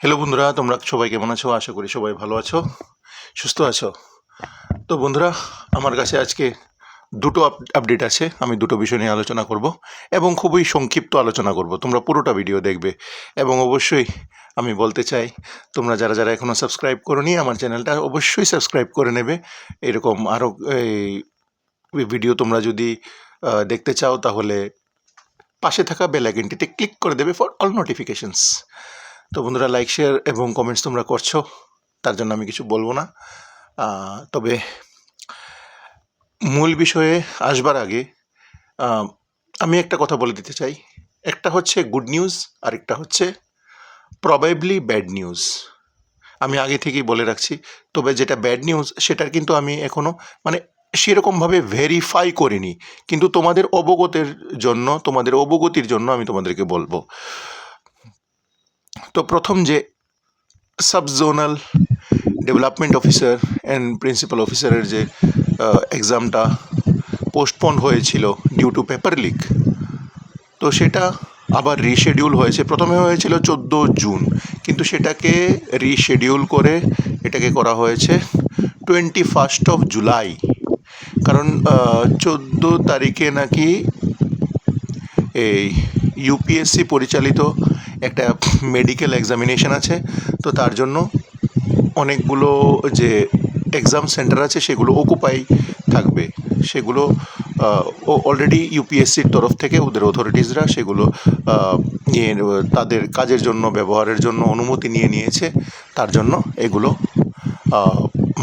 Hello বন্ধুরা, তোমরা সবাই কেমন আছো? আশা করি সবাই ভালো আছো, সুস্থ আছো। তো বন্ধুরা, আমার কাছে আজকে দুটো আপ- আপডেট আছে, আমি দুটো বিষয় নিয়ে আলোচনা করব এবং খুবই সংক্ষিপ্ত আলোচনা করব, তোমরা পুরোটা ভিডিও দেখবে। এবং অবশ্যই আমি বলতে চাই, তোমরা যারা যারা এখনও সাবস্ক্রাইব করোনি, আমার চ্যানেলটা অবশ্যই সাবস্ক্রাইব করে নেবে। এরকম আরও এই ভিডিও তোমরা যদি দেখতে চাও, তাহলে পাশে থাকা বেল আইকনটিতে ক্লিক করে দেবে ফর অল নোটিফিকেশনস তো বন্ধুরা লাইক শেয়ার এবং কমেন্টস তোমরা করছ, তার জন্য আমি কিছু বলব না। তবে মূল বিষয়ে আসবার আগে আমি একটা কথা বলে দিতে চাই। একটা হচ্ছে গুড নিউজ আর একটা হচ্ছে প্রবাবলি ব্যাড নিউজ আমি আগে থেকেই বলে রাখছি, তবে যেটা ব্যাড নিউজ সেটার কিন্তু আমি এখনও মানে সেরকমভাবে ভেরিফাই করিনি। কিন্তু তোমাদের অবগতের জন্য, তোমাদের অবগতির জন্য আমি তোমাদেরকে বলব। তো প্রথম যে subzonal development officer and principal অফিসারের যে এক্সামটা পোস্টপোন হয়েছিল ডিউ টু পেপার লিক তো সেটা আবার রিশেডিউল হয়েছে। প্রথমে হয়েছিল চোদ্দ জুন, কিন্তু সেটাকে রিশেডিউল করে এটাকে করা হয়েছে টোয়েন্টি ফার্স্ট অফ জুলাই কারণ চোদ্দ তারিখে নাকি এই ইউপিএসসি পরিচালিত একটা মেডিকেল এক্সামিনেশন আছে, তো তার জন্য অনেকগুলো যে এক্সাম সেন্টার আছে সেগুলো অকুপাই থাকবে। সেগুলো ও অলরেডি ইউপিএসসির তরফ থেকে ওদের অথরিটিসরা সেগুলো নিয়ে, তাদের কাজের জন্য, ব্যবহারের জন্য অনুমতি নিয়ে নিয়েছে। তার জন্য এগুলো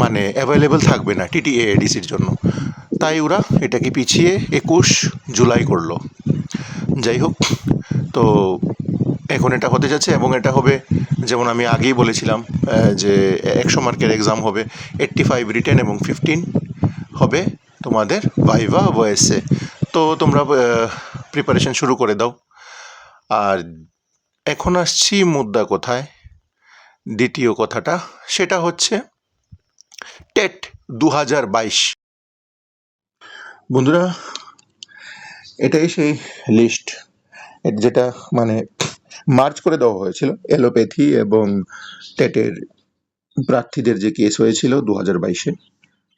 মানে অ্যাভেলেবেল থাকবে না টিটিএ এডিসির জন্য। তাই ওরা এটাকে পিছিয়ে একুশ জুলাই করল। যাই হোক, তো এখন এটা হতে যাচ্ছে এবং এটা হবে, যেমন আমি আগেই বলেছিলাম যে একশো মার্কের এক্সাম হবে এইট্টি ফাইভ রিটেন এবং ফিফটিন হবে তোমাদের ভাইভা ভয়েসে তো তোমরা প্রিপারেশন শুরু করে দাও। আর এখন আসছি মুদ্রা কোথায়, দ্বিতীয় কথাটা, সেটা হচ্ছে টেট দু হাজার বাইশ। বন্ধুরা, এটাই সেই লিস্ট যেটা মানে মার্চ করে দেওয়া হয়েছিল। এলোপ্যাথি এবং টেটের প্রার্থীদের যে কেস হয়েছিল দু হাজার বাইশে,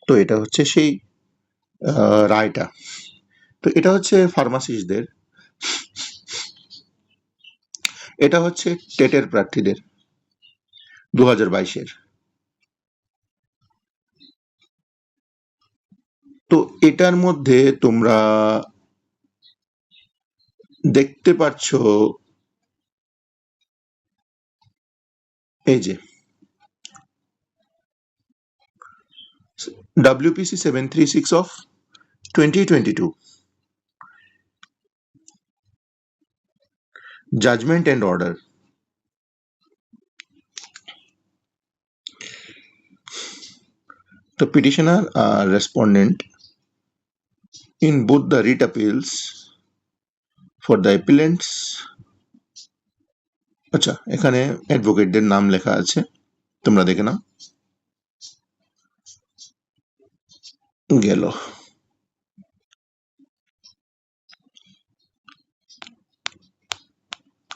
তো এটা হচ্ছে সেই রায়টা। তো এটা হচ্ছে ফার্মাসিস্টদের। এটা হচ্ছে টেটের প্রার্থীদের দু হাজার বাইশের। তো এটার মধ্যে তোমরা দেখতে পাচ্ছ এই যে WPC 736 of 2022 judgment and order the petitioner are respondent in both the writ appeals for the appellants আচ্ছা এখানে অ্যাডভোকেটদের নাম লেখা আছে। তোমরা দেখে নাও। গেল।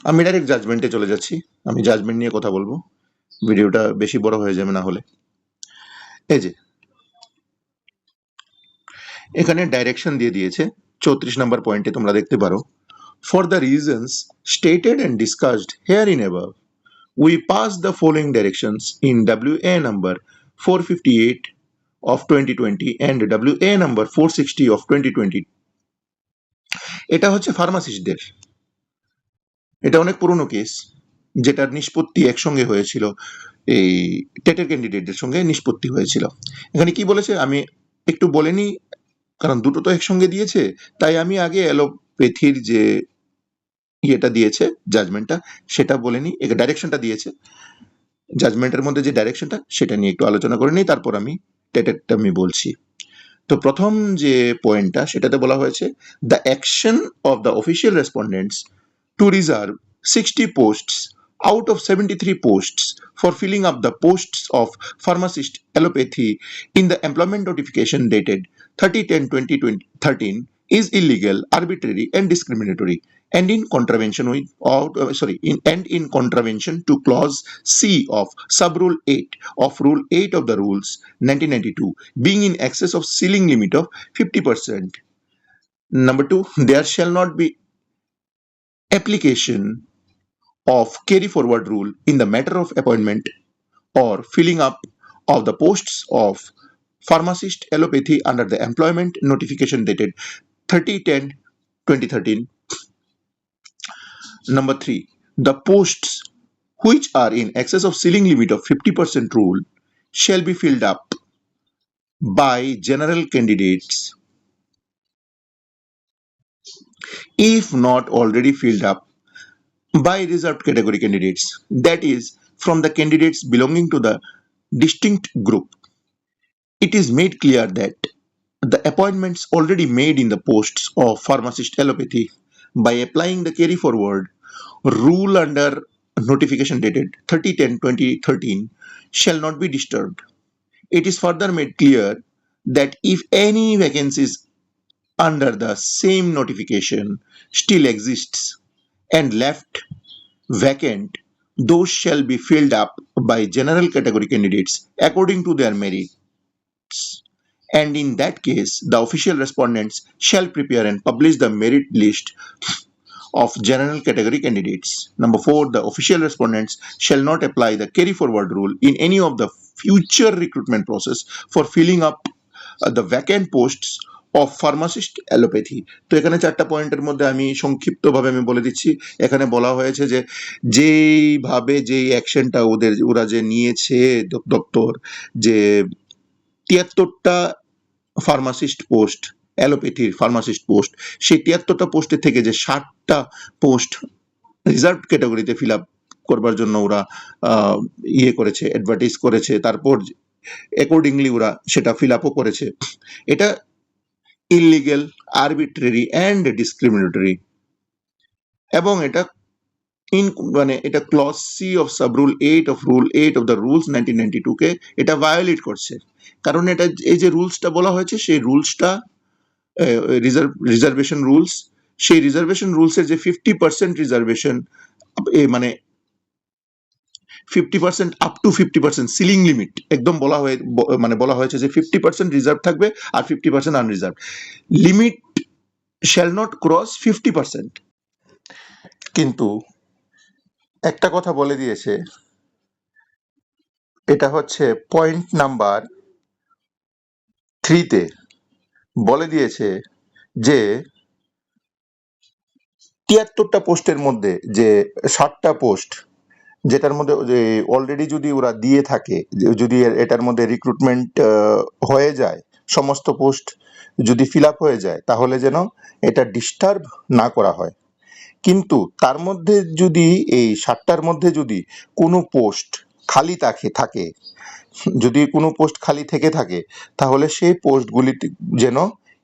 আমি ডাইরেক্ট জাজমেন্টে চলে যাচ্ছি। আমি জাজমেন্ট নিয়ে কথা বলব। ভিডিওটা বেশি বড় হয়ে যাবে না হলে। এই যে। এখানে ডাইরেকশন দিয়ে দিয়েছে। চৌত্রিশ নম্বর পয়েন্টে তোমরা দেখতে পারো। Above we pass the following directions in W A number four fifty eight of twenty twenty and W A number four sixty of twenty twenty এটা হচ্ছে ফার্মাসিস্টদের এটা অনেক পুরনো কেস যেটার নিষ্পত্তি একসঙ্গে হয়েছিল। এই টেটের ক্যান্ডিডেটদের সঙ্গে নিষ্পত্তি হয়েছিল। এখানে কি বলেছে? আমি একটু বলেনি, কারণ দুটো তো একসঙ্গে দিয়েছে। তাই আমি আগে অ্যালোপ্যাথির যে ইয়েটা দিয়েছে জাজমেন্টটা সেটা বলে নিই একে ডাইরেকশনটা দিয়েছে। জাজমেন্টের মধ্যে যে ডাইরেকশনটা সেটা নিয়ে একটু আলোচনা করে নিই, তারপর আমি টেটেটটা আমি বলছি। তো প্রথম যে পয়েন্টটা সেটাতে বলা হয়েছে the action of the official respondents to reserve sixty posts out of seventy three posts for filling up the posts of pharmacist allopathy in the employment notification dated thirty ten twenty twenty thirteen is illegal arbitrary and discriminatory and in contravention with or uh, sorry in and in contravention to clause c of sub rule 8 of rule 8 of the rules 1992 being in excess of ceiling limit of 50% number 2 there shall not be application of carry forward rule in the matter of appointment or filling up of the posts of pharmacist allopathy under the employment notification dated 3010 2013 Number three, the posts which are in excess of ceiling limit of 50% rule shall be filled up by general candidates if not already filled up by reserved category candidates, that is, from the candidates belonging to the distinct group. It is made clear that the appointments already made in the posts of pharmacist allopathy by applying the carry forward rule under notification dated 30-10-2013 shall not be disturbed. It is further made clear that if any vacancies under the same notification still exists and left vacant, those shall be filled up by general category candidates according to their merits. And in that case, the official respondents shall prepare and publish the merit list of general category candidates. Number four, the official respondents shall not apply the carry forward rule in any of the future recruitment process for filling up uh, the vacant posts of pharmacist allopathy তো এখানে চারটা পয়েন্টের মধ্যে আমি সংক্ষিপ্তভাবে আমি বলে দিচ্ছি এখানে বলা হয়েছে যে যেইভাবে যেই অ্যাকশনটা ওদের ওরা যে নিয়েছে দপ্তর যে তিয়াত্তরটা ফার্মাসিস্ট পোস্ট অ্যালোপ্যাথির ফার্মাসিস্ট পোস্ট সেই তিয়াত্তরটা পোস্টের থেকে যে ষাটটা পোস্ট রিজার্ভ ক্যাটাগরিতে ফিল আপ করবার জন্য ওরা ইয়ে করেছে অ্যাডভার্টাইজ করেছে, তারপর অ্যাকর্ডিংলি ওরা সেটা ফিল আপও করেছে। এটা ইলিগেল আরবিট্রারি অ্যান্ড ডিসক্রিমিনেটরি এবং এটা ইন মানে এটা clause C of sub rule eight of rule eight of the rules nineteen ninety টুকে এটা ভায়োলেট করছে। কারণ এটা এই যে রুলসটা বলা হয়েছে, সেই রুলসটা রিজার্ভ রিজার্ভেশন রুলস সেই রিজার্ভেশন রুলসের যে ফিফটি পার্সেন্ট রিজার্ভেশন মানে fifty percent up to fifty percent ceiling limit একদম বলা হয়ে মানে বলা হয়েছে যে ফিফটি পার্সেন্ট রিজার্ভ থাকবে আর fifty percent unreserve limit shall not cross fifty percent কিন্তু একটা কথা বলে দিয়েছে। এটা হচ্ছে পয়েন্ট নাম্বার থ্রিতে বলে দিয়েছে যে, তিয়াত্তরটা পোস্টের মধ্যে যে, ষাটটা পোস্ট যেটার মধ্যে যে অলরেডি যদি ওরা দিয়ে থাকে, যদি এটার মধ্যে রিক্রুটমেন্ট হয়ে যায়, সমস্ত পোস্ট যদি ফিল আপ হয়ে যায়, তাহলে যেন এটা ডিস্টার্ব না করা হয়। কিন্তু তার মধ্যে যদি, এই সাতটার মধ্যে যদি কোনো পোস্ট খালি থাকে থাকে, যদি কোনো পোস্ট খালি থেকে থাকে, তাহলে সেই পোস্টগুলি যেন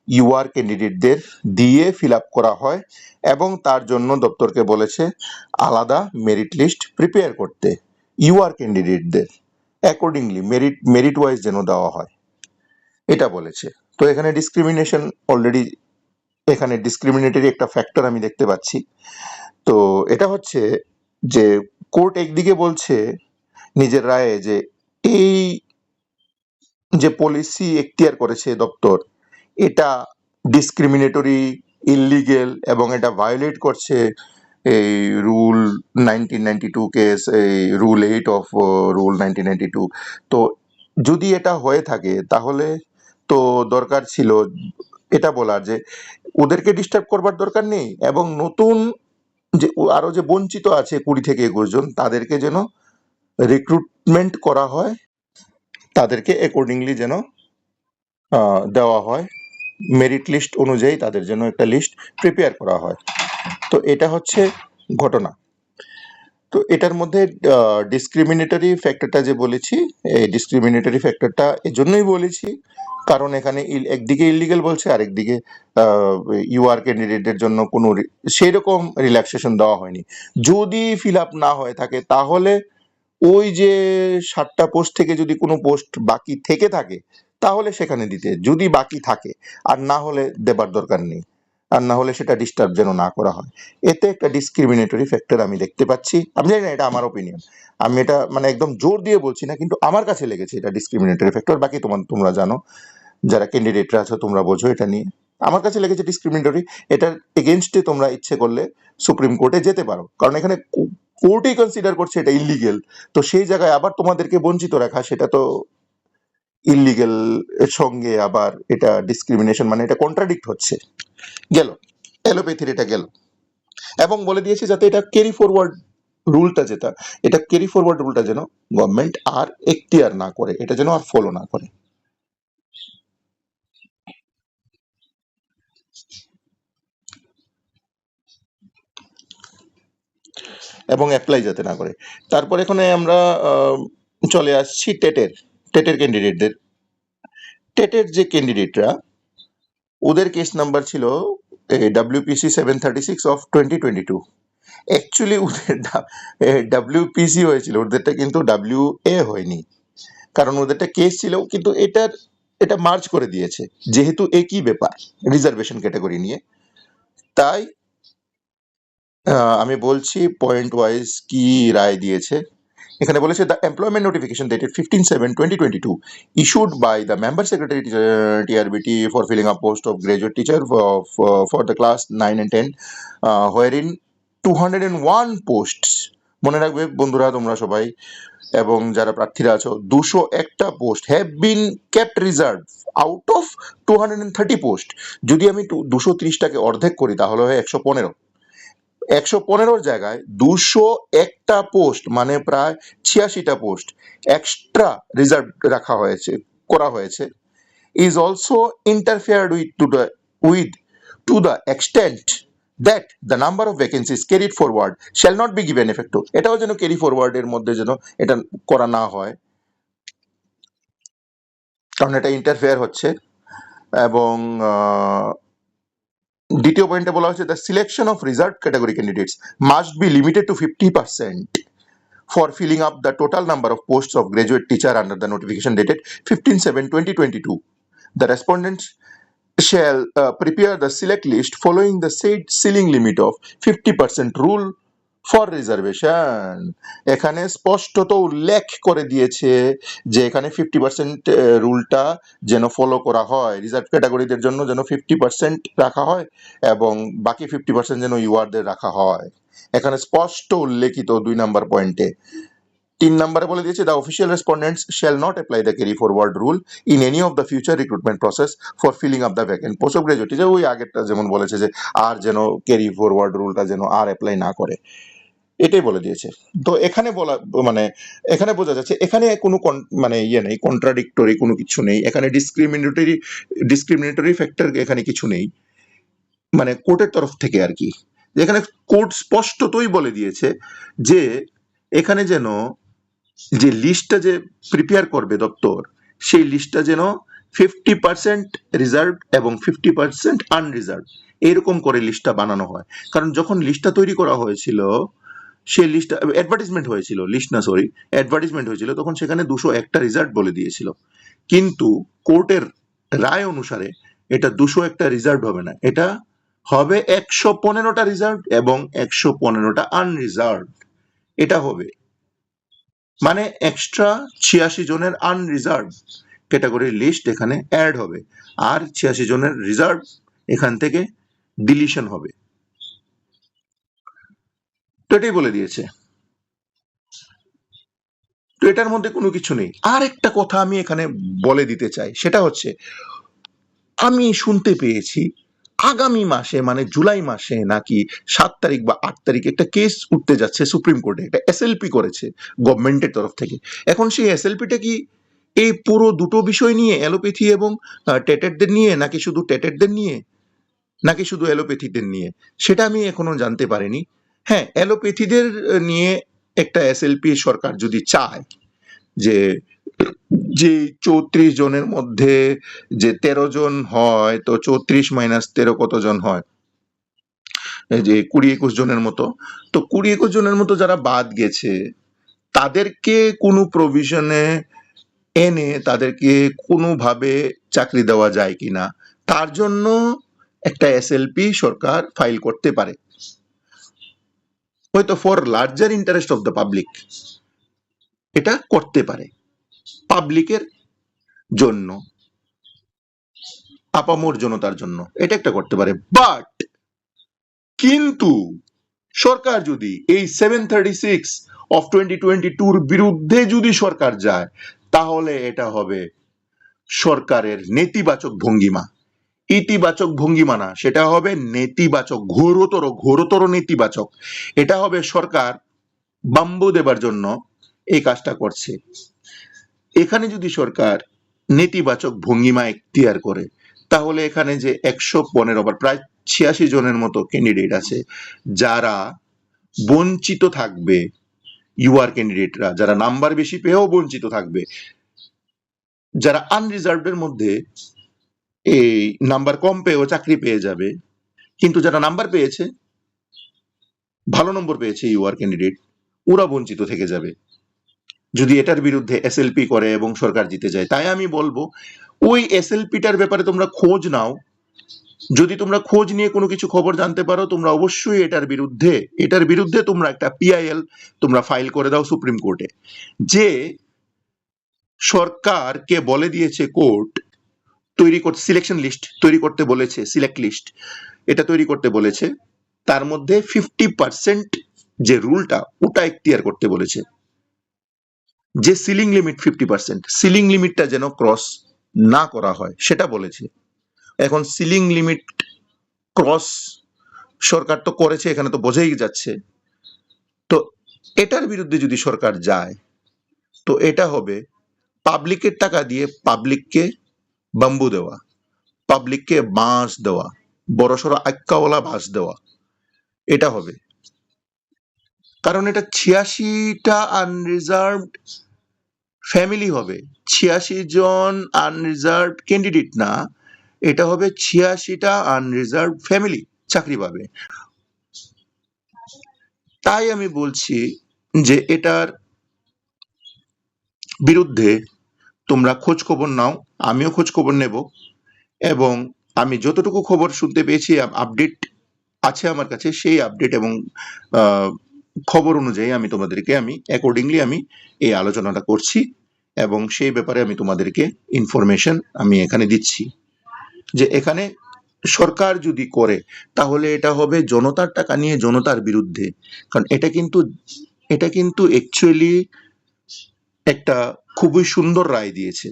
ইউআর ক্যান্ডিডেটদের দিয়ে ফিল আপ করা হয় এবং তার জন্য দপ্তরকে বলেছে আলাদা মেরিট লিস্ট প্রিপেয়ার করতে, ইউআর ক্যান্ডিডেটদের অ্যাকর্ডিংলি মেরিট মেরিট ওয়াইজ যেন দেওয়া হয়। এটা বলেছে। তো এখানে ডিসক্রিমিনেশন অলরেডি এখানে ডিসক্রিমিনেটরি একটা ফ্যাক্টর আমি দেখতে পাচ্ছি। তো এটা হচ্ছে যে কোর্ট একদিকে বলছে নিজের রায়ে যে এই যে পলিসি এখতিয়ার করেছে দপ্তর, এটা ডিসক্রিমিনেটরি ইললিগেল এবং এটা ভায়োলেট করছে এই rule nineteen ninety two case এই rule eight of rule nineteen ninety two তো যদি এটা হয়ে থাকে, তাহলে তো দরকার ছিল এটা বলার যে ওদেরকে ডিস্টার্ব করবার দরকার নেই এবং নতুন যে ও- আরও যে বঞ্চিত আছে কুড়ি থেকে একুশ জন, তাদেরকে যেন রিক্রুটমেন্ট করা হয়, তাদেরকে অ্যাকর্ডিংলি যেন দেওয়া হয়। মেরিট লিস্ট অনুযায়ী তাদের জন্য একটা লিস্ট প্রিপেয়ার করা হয়। তো এটা হচ্ছে ঘটনা। তো এটার মধ্যে ডিসক্রিমিনেটরি ফ্যাক্টরটা যে বলেছি, এই ডিসক্রিমিনেটরি ফ্যাক্টরটা এজন্যই বলেছি। কারণ এখানে একদিকে ইলিগেল বলছে, আরেকদিকে ইউআর ক্যান্ডিডেটের জন্য কোনো রি- সেরকম রিল্যাক্সেশন দেওয়া হয়নি। যদি ফিল আপ না হয়ে থাকে, তাহলে ওই যে ষাটটা পোস্ট থেকে যদি কোনো পোস্ট বাকি থেকে থাকে, তাহলে সেখানে দিতে। যদি বাকি থাকে, আর না হলে দেবার দরকার নেই। আর না হলে সেটা ডিস্টার্ব যেন না করা হয়। এতে একটা ডিসক্রিমিনেটরি ফ্যাক্টর আমি দেখতে পাচ্ছি। আমি জানি না, এটা আমার ওপিনিয়ন আমি এটা মানে একদম জোর দিয়ে বলছি না, কিন্তু আমার কাছে লেগেছে এটা ডিসক্রিমিনেটরি ফ্যাক্টর বাকি তোমার তোমরা জানো, যারা ক্যান্ডিডেটরা আছো, তোমরা বোঝো এটা নিয়ে। আমার কাছে লেগেছে ডিসক্রিমিনেটরি এটার এগেনস্টে তোমরা ইচ্ছে করলে সুপ্রিম কোর্টে যেতে পারো। কারণ এখানে কোর্টই কনসিডার করছে এটা ইলিগেল তো সেই জায়গায় আবার তোমাদেরকে বঞ্চিত রাখা, সেটা তো ইলিগেল এর সঙ্গে আবার এটা ডিসক্রিমিনেশন মানে এটা কন্ট্রাডিক্ট হচ্ছে। গেল। অ্যালোপ্যাথির এটা গেল। এবং বলে দিয়েছে যাতে এটা ক্যারি ফরওয়ার্ড রুলটা যেটা, এটা ক্যারি ফরওয়ার্ড রুলটা যেন গভর্নমেন্ট আর এখতিয়ার না করে, এটা যেন আর ফলো না করে। এবং অ্যাপ্লাই যাতে না করে। তারপর এখানে আমরা চলে আসছি টেটের। টেটের ক্যান্ডিডেটদের টেটের যে ক্যান্ডিডেটরা ওদের কেস নাম্বার ছিল WPC seven thirty six of twenty twenty two actually ওদের ডাব্লিউপিসি হয়েছিল, ওদেরটা কিন্তু ডাব্লিউ এ হয়নি। কারণ ওদেরটা কেস ছিল, কিন্তু এটার, এটা মার্চ করে দিয়েছে। যেহেতু একই ব্যাপার রিজার্ভেশন ক্যাটাগরি নিয়ে। তাই আমি বলছি পয়েন্ট ওয়াইজ কি রায় দিয়েছে। এখানে বলেছে the employment notification dated fifteen seven twenty twenty two issued by the member secretary TRBT for filling up post of graduate teacher for the class nine and ten wherein two hundred and one post মনে রাখবে বন্ধুরা তোমরা সবাই, এবং যারা প্রার্থীরা আছো, দুশো একটা post have been kept reserve out of two hundred and thirty post যদি আমি দুশো ত্রিশটাকে অর্ধেক করি, তাহলে হয় একশো পনেরো। একশো পনেরোর জায়গায় দুশো একটা পোস্ট মানে প্রায় ছিয়াশিটা পোস্ট এক্সট্রা রিজার্ভ রাখা হয়েছে, করা হয়েছে। Is also interfered with to the with to the extent that the number of vacancies carried forward shall not be given effect এটাও যেন ক্যারি ফরওয়ার্ডের মধ্যে যেন এটা করা না হয়। কারণ এটা ইন্টারফেয়ার হচ্ছে এবং দ্বিতীয় পয়েন্টে বলা হচ্ছে the selection of reserve category candidates must be limited to fifty percent for filling up the total number of posts of graduate teacher under the notification dated 15-7-2022. The respondents shall uh, prepare the select list following the said ceiling limit of 50% rule for reservation এখানে স্পষ্টত উল্লেখ করে দিয়েছে যে এখানে fifty percent রুলটা যেন follow করা হয়। রিজার্ভ ক্যাটাগরিদের জন্য যেন ফিফটি পার্সেন্ট রাখা হয় এবং বাকি ফিফটি পার্সেন্ট যেন ইউআরদের রাখা হয়। এখানে স্পষ্ট উল্লেখিত দুই নাম্বার পয়েন্টে তিন নম্বরে বলে দিয়েছে the official respondents shall not apply the carry forward rule in any of the future recruitment process for filling up the vacant post graduate যে ওই আগেরটা যেমন বলেছে যে, আর যেন ক্যারি ফরওয়ার্ড রুলটা যেন আর অ্যাপ্লাই না করে। এটাই বলে দিয়েছে। তো এখানে বলা মানে এখানে বোঝা যাচ্ছে, এখানে কোনো মানে ইয়ে নেই কন্ট্রাডিক্টরি কোনো কিছু নেই, এখানে ডিসক্রিমিনেটরি ডিসক্রিমিনেটরি ফ্যাক্টর এখানে কিছু নেই। মানে কোর্টের তরফ থেকে আর কি। যেখানে কোর্ট স্পষ্টতই বলে দিয়েছে যে, এখানে যেন যে লিস্টটা যে প্রিপেয়ার করবে দপ্তর, সেই লিস্টটা যেন ফিফটি পার্সেন্ট রিজার্ভ এবং ফিফটি পার্সেন্ট আনরিজার্ভ এরকম করে লিস্টটা বানানো হয়। কারণ যখন লিস্টটা তৈরি করা হয়েছিল, সেই লিস্টটা অ্যাডভার্টিসমেন্ট হয়েছিল লিস্ট না সরি অ্যাডভার্টিসমেন্ট হয়েছিল, তখন সেখানে দুশো একটা রিজার্ভ বলে দিয়েছিল। কিন্তু কোর্টের রায় অনুসারে এটা দুশো একটা রিজার্ভ হবে না। এটা হবে একশো পনেরোটা রিজার্ভ এবং একশো পনেরোটা আনরিজার্ভ এটা হবে মানে এক্সট্রা ছিয়াশি জনের আনরিজার্ভ ক্যাটাগরির লিস্ট এখানে অ্যাড হবে। আর ছিয়াশি জনের রিজার্ভ এখান থেকে ডিলিশন হবে। তো এটাই বলে দিয়েছে। তো এটার মধ্যে কোনো কিছু নেই। আর একটা কথা আমি এখানে বলে দিতে চাই, সেটা হচ্ছে, আমি শুনতে পেয়েছি আগামী মাসে মানে জুলাই মাসে নাকি সাত তারিখ বা আট তারিখ একটা কেস উঠতে যাচ্ছে সুপ্রিম কোর্টে একটা এসএলপি করেছে গভর্নমেন্টের তরফ থেকে। এখন সেই এসএলপিটা কি এই পুরো দুটো বিষয় নিয়ে অ্যালোপ্যাথি এবং টেটেডদের নিয়ে নাকি শুধু টেটেডদের নিয়ে? নাকি শুধু অ্যালোপ্যাথিদের নিয়ে? সেটা আমি এখনও জানতে পারিনি। হ্যাঁ অ্যালোপ্যাথিদের নিয়ে একটা এসএলপি সরকার যদি চায় যে যে চৌত্রিশ জনের মধ্যে যে তেরো জন হয়, তো চৌত্রিশ মাইনাস তেরো কত জন হয়? যে কুড়ি একুশ জনের মতো। তো কুড়ি একুশ জনের মতো যারা বাদ গেছে, তাদেরকে কোনো প্রভিশনে এনে তাদেরকে কোনোভাবে চাকরি দেওয়া যায় কিনা তার জন্য একটা এসএলপি সরকার ফাইল করতে পারে। হয়তো for larger interest of the public এটা করতে পারে। পাবলিকের জন্য, আপামর জনতার জন্য। এটা একটা করতে পারে। বাট কিন্তু সরকার যদি এই seven thirty six of twenty twenty টুর বিরুদ্ধে যদি সরকার যায়, তাহলে এটা হবে সরকারের নেতিবাচক ভঙ্গিমা। ইতিবাচক ভঙ্গিমা না, সেটা হবে নেতিবাচক, ঘোরতর ঘোরতর নেতিবাচক। এটা হবে সরকার বাম্বু দেবার জন্য এই কাজটা করছে। এখানে যদি সরকার নেতিবাচক ভঙ্গিমা এখতিয়ার করে, তাহলে এখানে যে একশো পনেরো বা প্রায় ছিয়াশি জনের মতো ক্যান্ডিডেট আছে, যারা বঞ্চিত থাকবে ইউআর ক্যান্ডিডেটরা যারা নাম্বার বেশি পেয়েও বঞ্চিত থাকবে, যারা আনরিজার্ভের মধ্যে এই নাম্বার কম পেয়েও চাকরি পেয়ে যাবে, কিন্তু যারা নাম্বার পেয়েছে, ভালো নম্বর পেয়েছে ইউআর ক্যান্ডিডেট ওরা বঞ্চিত থেকে যাবে। যদি এটার বিরুদ্ধে এসএলপি করে এবং সরকার জিতে যায়। তাই আমি বলব, ওই এসএলপিটার ব্যাপারে তোমরা খোঁজ নাও। যদি তোমরা খোঁজ নিয়ে কোনো কিছু খবর জানতে পারো, তোমরা অবশ্যই এটার বিরুদ্ধে এটার বিরুদ্ধে তোমরা একটা পিআইএল তোমরা ফাইল করে দাও সুপ্রিম কোর্টে যে সরকারকে বলে দিয়েছে কোর্ট, তৈরি করতে সিলেকশন লিস্ট তৈরি করতে বলেছে সিলেক্ট লিস্ট এটা তৈরি করতে বলেছে। তার মধ্যে ফিফটি পার্সেন্ট যে রুলটা ওটা এখতিয়ার করতে বলেছে। যে ceiling limit fifty percent ceiling লিমিটটা যেন ক্রস না করা হয়, সেটা বলেছে। এখন সিলিং লিমিট ক্রস সরকার তো করেছে, এখানে তো বোঝাই যাচ্ছে। তো এটার বিরুদ্ধে যদি সরকার যায়, তো এটা হবে পাবলিকের টাকা দিয়ে পাবলিককে বাম্বু দেওয়া পাবলিককে বাঁশ দেওয়া, বড়সড় আক্কাওয়ালা বাঁশ দেওয়া, এটা হবে। কারণ এটা ছিয়াশিটা আনরিজার্ভড ফ্যামিলি হবে। ছিয়াশি জন আনরিজার্ভড ক্যান্ডিডেট না, এটা হবে ছিয়াশিটা আনরিজার্ভ ফ্যামিলি চাকরি পাবে। তাই আমি বলছি যে এটার বিরুদ্ধে তোমরা খোঁজ খবর নাও, আমিও খোঁজ খবর নেব এবং আমি যতটুকু খবর শুনতে পেয়েছি আপডেট আছে আমার কাছে, সেই আপডেট এবং খবর অনুযায়ী আমি তোমাদেরকে, আমি অ্যাকর্ডিংলি আমি এই আলোচনাটা করছি এবং সেই ব্যাপারে আমি তোমাদেরকে ইনফরমেশন আমি এখানে দিচ্ছি। যে এখানে সরকার যদি করে, তাহলে এটা হবে জনতার টাকা নিয়ে জনতার বিরুদ্ধে। কারণ এটা কিন্তু এটা কিন্তু অ্যাকচুয়ালি একটা খুবই সুন্দর রায় দিয়েছে।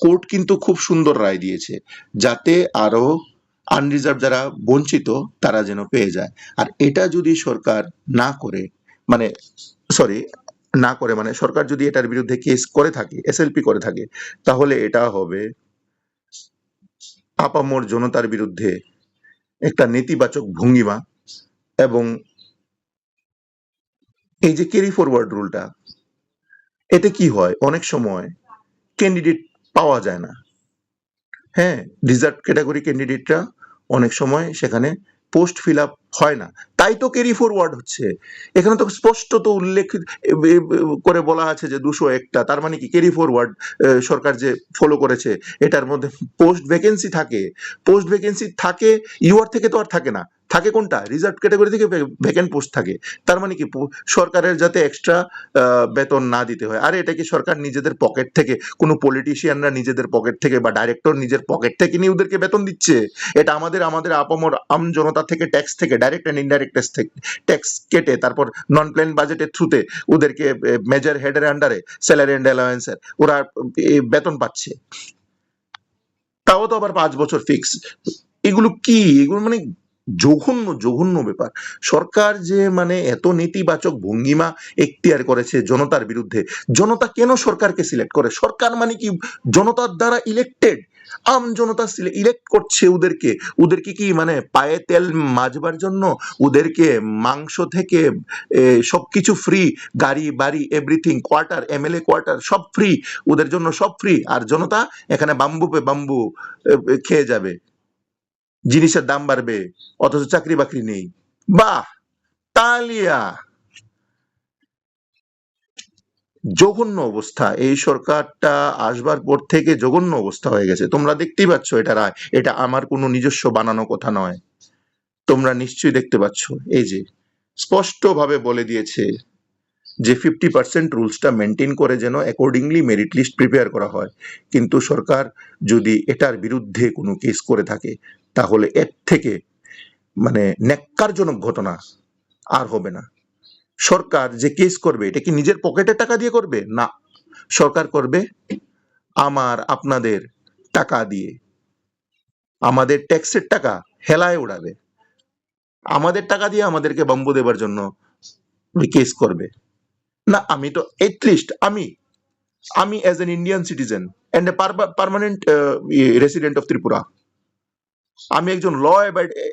কোর্ট কিন্তু খুব সুন্দর রায় দিয়েছে। যাতে আরও আনরিজার্ভ যারা বঞ্চিত, তারা যেন পেয়ে যায়। আর এটা যদি সরকার না করে মানে সরি না করে মানে সরকার যদি এটার বিরুদ্ধে কেস করে থাকে এসএলপি করে থাকে, তাহলে এটা হবে আপামর জনতার বিরুদ্ধে একটা নেতিবাচক ভঙ্গিমা এবং এই যে ক্যারি ফরওয়ার্ড রুলটা এতে কি হয়? অনেক সময় ক্যান্ডিডেট পাওয়া যায় না। হ্যাঁ রিজার্ভ ক্যাটাগরি ক্যান্ডিডেটরা অনেক সময় সেখানে পোস্ট ফিল আপ হয় না। তাই তো ক্যারি ফরওয়ার্ড হচ্ছে। এখানে তো স্পষ্ট তো উল্লেখ করে বলা আছে যে দুশো একটা, তার মানে কি ক্যারি ফরওয়ার্ড সরকার যে ফলো করেছে, এটার মধ্যে পোস্ট ভ্যাকেন্সি থাকে। পোস্ট ভ্যাকেন্সি থাকে ইউআর থেকে তো আর থাকে না। থাকে কোনটা? রিজার্ভ ক্যাটাগরি থেকে ভ্যাকেন্ট পোস্ট থাকে। তার মানে কি সরকারের যাতে এক্সট্রা বেতন না দিতে হয়। আরে এটা কি সরকার নিজেদের পকেট থেকে, কোনো পলিটিশিয়ানরা নিজেদের পকেট থেকে বা ডাইরেক্টর নিজের পকেট থেকে নিয়ে ওদেরকে বেতন দিচ্ছে? এটা আমাদের আমাদের আপামর আম জনতা থেকে ট্যাক্স থেকে ডাইরেক্ট অ্যান্ড ইনডাইরেক্ট ট্যাক্স থেকে ট্যাক্স কেটে তারপর নন প্ল্যান বাজেটের থ্রুতে ওদেরকে মেজর হেডের আন্ডারে স্যালারি অ্যান্ড অ্যালাওয়েন্সের ওরা বেতন পাচ্ছে। তাও তো আবার পাঁচ বছর ফিক্স এগুলো কি? এগুলো মানে জঘন্য জঘন্য ব্যাপার। সরকার যে মানে এত নেতিবাচক ভঙ্গিমা এখতিয়ার করেছে জনতার বিরুদ্ধে, জনতা কেন সরকারকে সিলেক্ট করে? সরকার মানে কি? জনতার দ্বারা ইলেক্টেড আম জনতা ইলেক্ট করছে ওদেরকে। ওদেরকে কি মানে পায়ে তেল মাজবার জন্য? ওদেরকে মাংস থেকে সবকিছু ফ্রি গাড়ি, বাড়ি এভরিথিং কোয়ার্টার এমএলএ কোয়ার্টার সব ফ্রি ওদের জন্য সব ফ্রি আর জনতা এখানে বাম্বু পে বাম্বু খেয়ে যাবে। জিনিসের দাম বাড়বে, অথচ চাকরি বাকরি নেই। বাহ! তালিয়া জঘন্য অবস্থা। এই সরকারটা আসবার পর থেকে জঘন্য অবস্থা হয়ে গেছে। তোমরা দেখতেই পাচ্ছ এটা রায়। এটা আমার কোনো নিজস্ব বানানো কথা নয়। তোমরা নিশ্চয়ই দেখতে পাচ্ছ। এই যে, স্পষ্টভাবে বলে দিয়েছে যে ফিফটি পার্সেন্ট রুলসটা মেনটেন করে যেন অ্যাকর্ডিংলি মেরিট লিস্ট প্রিপেয়ার করা হয়। কিন্তু সরকার যদি এটার বিরুদ্ধে কোনো কেস করে থাকে তাহলে এর থেকে মানে ন্যাক্কারজনক ঘটনা আর হবে না। সরকার যে কেস করবে, এটা কি নিজের পকেটের টাকা দিয়ে করবে? না। সরকার করবে আমার, আপনাদের টাকা দিয়ে। আমাদের ট্যাক্সের টাকা হেলায় উড়াবে। আমাদের টাকা দিয়ে আমাদেরকে বম্বু দেবার জন্য কেস করবে। না, আমি তো এটলিস্ট আমি। আমি as an Indian citizen and a permanent resident of Tripura. আমি একজন ল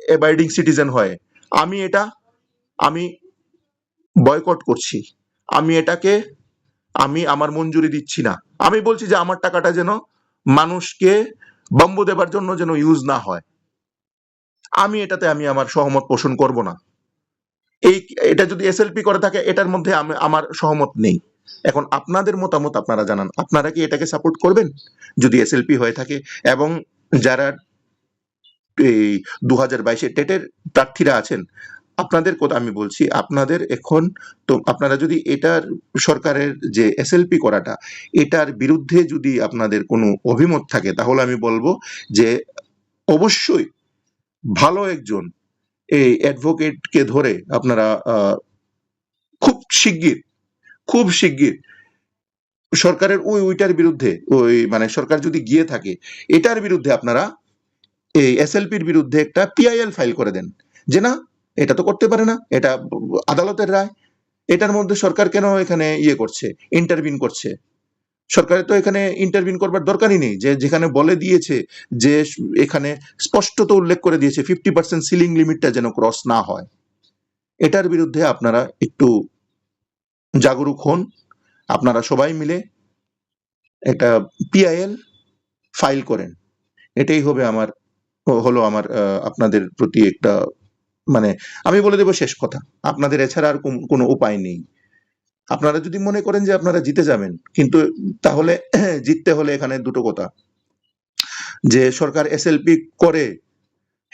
অ্যাবাইডিং সিটিজেন হয়ে, আমি এটা, আমি বয়কট করছি। আমি এটাকে, আমি আমার মঞ্জুরি দিচ্ছি না। আমি বলছি যে আমার টাকাটা যেন মানুষকে বম্ব দেবার জন্য যেন ইউজ না হয়। আমি এটাতে আমি আমার সহমত পোষণ করব না। এই, এটা যদি এসএলপি করে থাকে, এটার মধ্যে আমি, আমার সহমত নেই। এখন আপনাদের মতামত আপনারা জানান। আপনারা কি এটাকে সাপোর্ট করবেন? যদি এসএলপি হয়ে থাকে এবং যারা এই দু হাজার বাইশে টেটের প্রার্থীরা আছেন, আপনাদের কথা, আমি বলছি আপনাদের এখন তো আপনারা যদি এটার সরকারের যে এসএলপি করাটা, এটার বিরুদ্ধে যদি আপনাদের কোনো অভিমত থাকে, তাহলে আমি বলব যে অবশ্যই ভালো একজন এই অ্যাডভোকেটকে ধরে আপনারা খুব শিগগির খুব শিগগির সরকারের ওই, ওইটার বিরুদ্ধে, ওই মানে সরকার যদি গিয়ে থাকে, এটার বিরুদ্ধে আপনারা এই এসএলপির বিরুদ্ধে একটা পিআইএল ফাইল করে দেন। যে না, এটা তো করতে পারে না, এটা আদালতের রায়। এটার মধ্যে সরকার কেন এখানে ইয়ে করছে ইন্টারভিন করছে? সরকারের তো এখানে ইন্টারভিন করবার দরকারই নেই। যে যেখানে বলে দিয়েছে যে এখানে স্পষ্টত উল্লেখ করে দিয়েছে ফিফটি পার্সেন্ট সিলিং লিমিটটা যেন ক্রস না হয়। এটার বিরুদ্ধে আপনারা একটু জাগরুক হন। আপনারা সবাই মিলে একটা পিআইএল ফাইল করেন। এটাই হবে আমার হলো আমার আপনাদের প্রতি একটা মানে আমি বলে দেবো শেষ কথা। আপনাদের এছাড়া আর কোন- উপায় নেই। আপনারা যদি মনে করেন যে আপনারা জিতে যাবেন, কিন্তু তাহলে জিততে হলে এখানে দুটো কথা। যে সরকার এসএলপি করে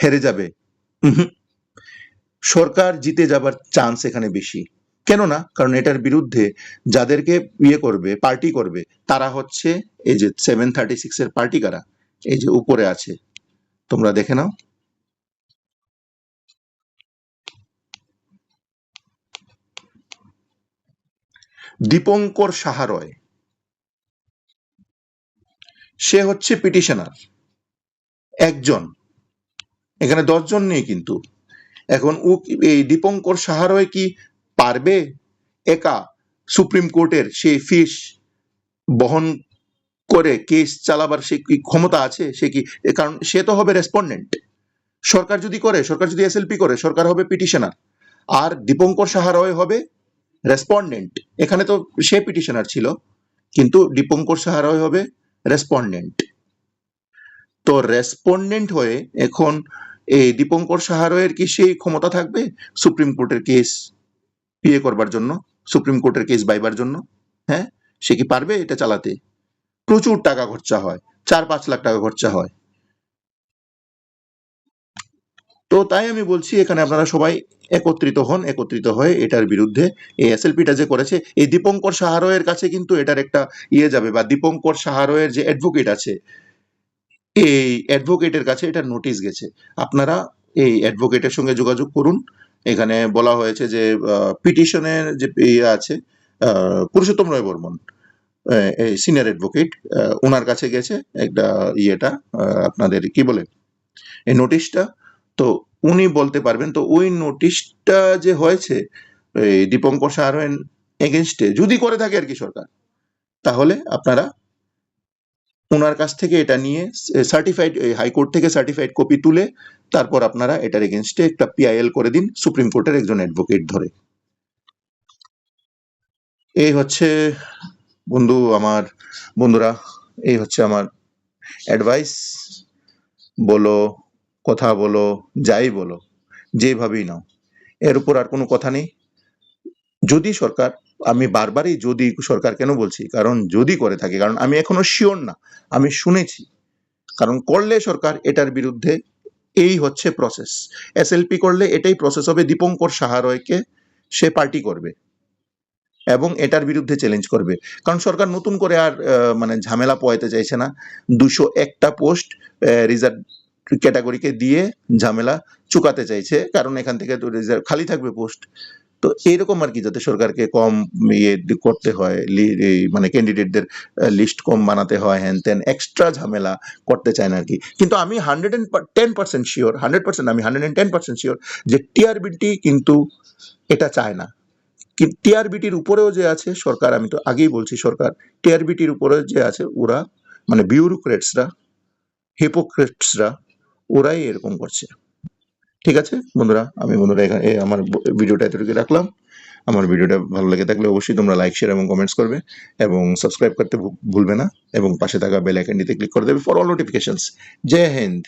হেরে যাবে। সরকার জিতে যাবার চান্স এখানে বেশি। কেন না কারণ এটার বিরুদ্ধে যাদেরকে ইয়ে করবে পার্টি করবে, তারা হচ্ছে এই যে সেভেন থার্টি সিক্স এর পার্টি কারা, এই যে উপরে আছে। তোমরা দেখে নাও। দীপঙ্কর সাহারয়। সে হচ্ছে পিটিশনার, একজন। এখানে দশজন নেই কিন্তু। এখন ও এই দীপঙ্কর সাহারয় কি পারবে? একা সুপ্রিম কোর্টের সেই ফিস বহন করে কেস চালাবার সে কি ক্ষমতা আছে, সে কি কারণ সে তো হবে রেসপন্ডেন্ট সরকার যদি করে, সরকার যদি এসএলপি করে, সরকার হবে পিটিশনার আর দীপঙ্কর সাহারয় হবে রেসপন্ডেন্ট এখানে তো সে পিটিশনার ছিল, কিন্তু দীপঙ্কর সাহারয় হবে রেসপন্ডেন্ট তো রেসপন্ডেন্ট হয়ে এখন এই দীপঙ্কর সাহারয়ের কি সেই ক্ষমতা থাকবে? সুপ্রিম কোর্টের কেস ইয়ে করবার জন্য, সুপ্রিম কোর্টের কেস বাইবার জন্য হ্যাঁ? সে কি পারবে এটা চালাতে? প্রচুর টাকা খরচা হয়, চার পাঁচ লাখ টাকা খরচা হয়। তো তাই আমি বলছি, এখানে আপনারা সবাই একত্রিত হন, একত্রিত হয়ে এটার বিরুদ্ধে, এই এসএলপিটা যে করেছে, এই দীপঙ্কর সাহারয়ের কাছে কিন্তু এটার একটা ইয়ে যাবে, বা দীপঙ্কর সাহারয়ের যে অ্যাডভোকেট আছে, এই অ্যাডভোকেটের কাছে এটা নোটিশ গেছে। আপনারা এই অ্যাডভোকেটের সঙ্গে যোগাযোগ করুন। এখানে বলা হয়েছে যে পিটিশনের যে ইয়ে আছে পুরুষোত্তম রয় বর্মন। সিনিয়র অ্যাডভোকেট ওনার কাছে গেছে একটা ইয়েটা আপনাদের কি বলে, এই নোটিশটা তো উনি বলতে পারবেন, তো ওই নোটিশটা যে হয়েছে, এই দীপঙ্কর সাহারয়ের এগেনস্টে যদি করে থাকে আর কি সরকার, তাহলে আপনারা ওনার কাছ থেকে এটা নিয়ে সার্টিফাইড হাইকোর্ট থেকে সার্টিফাইড কপি তুলে তারপর আপনারা এটার এগেনস্টে একটা পিআইএল করে দিন সুপ্রিম কোর্টের একজন অ্যাডভোকেট ধরে। এই হচ্ছে বন্ধু, আমার বন্ধুরা, এই হচ্ছে আমার অ্যাডভাইস বলো, কথা বলো, যাই বলো, যেভাবেই নাও। এর উপর আর কোনো কথা নেই। যদি সরকার, আমি বারবারই যদি সরকার কেন বলছি? কারণ যদি করে থাকে, কারণ আমি এখনও শিওর না, আমি শুনেছি। কারণ করলে সরকার এটার বিরুদ্ধে, এই হচ্ছে প্রসেস এসএলপি করলে এটাই প্রসেস হবে। দীপঙ্কর সাহারয়কে সে পার্টি করবে। এবং এটার বিরুদ্ধে চ্যালেঞ্জ করবে। কারণ সরকার নতুন করে আর মানে ঝামেলা পোয়াইতে চাইছে না। দুশো একটা পোস্ট রিজার্ভ ক্যাটাগরিকে দিয়ে ঝামেলা চুকাতে চাইছে। কারণ এখান থেকে তো রিজার্ভ খালি থাকবে পোস্ট তো এইরকম আর কি, যাতে সরকারকে কম ইয়ে করতে হয় মানে ক্যান্ডিডেটদের লিস্ট কম বানাতে হয়, হ্যান ত্যান এক্সট্রা ঝামেলা করতে চায় না আর কি। কিন্তু আমি hundred and ten percent sure hundred percent আমি hundred and ten percent sure যে টিআরবিটি কিন্তু এটা চায় না। টিআরবিটির উপরেও যে আছে, সরকার, আমি তো আগেই বলছি সরকার, টিআরবিটির উপরে যে আছে, ওরা মানে বিউরোক্রেটসরা, হিপোক্রেটসরা, ওরাই এরকম করছে। ঠিক আছে বন্ধুরা, আমি বন্ধুরা এখানে আমার ভিডিওটা এতটুকু রাখলাম। আমার ভিডিওটা ভালো লেগে থাকলে অবশ্যই তোমরা লাইক শেয়ার এবং কমেন্টস করবে এবং সাবস্ক্রাইব করতে ভুলবে না এবং পাশে থাকা বেল আইকনটিতে ক্লিক করে দেবে for all notifications Jai Hind.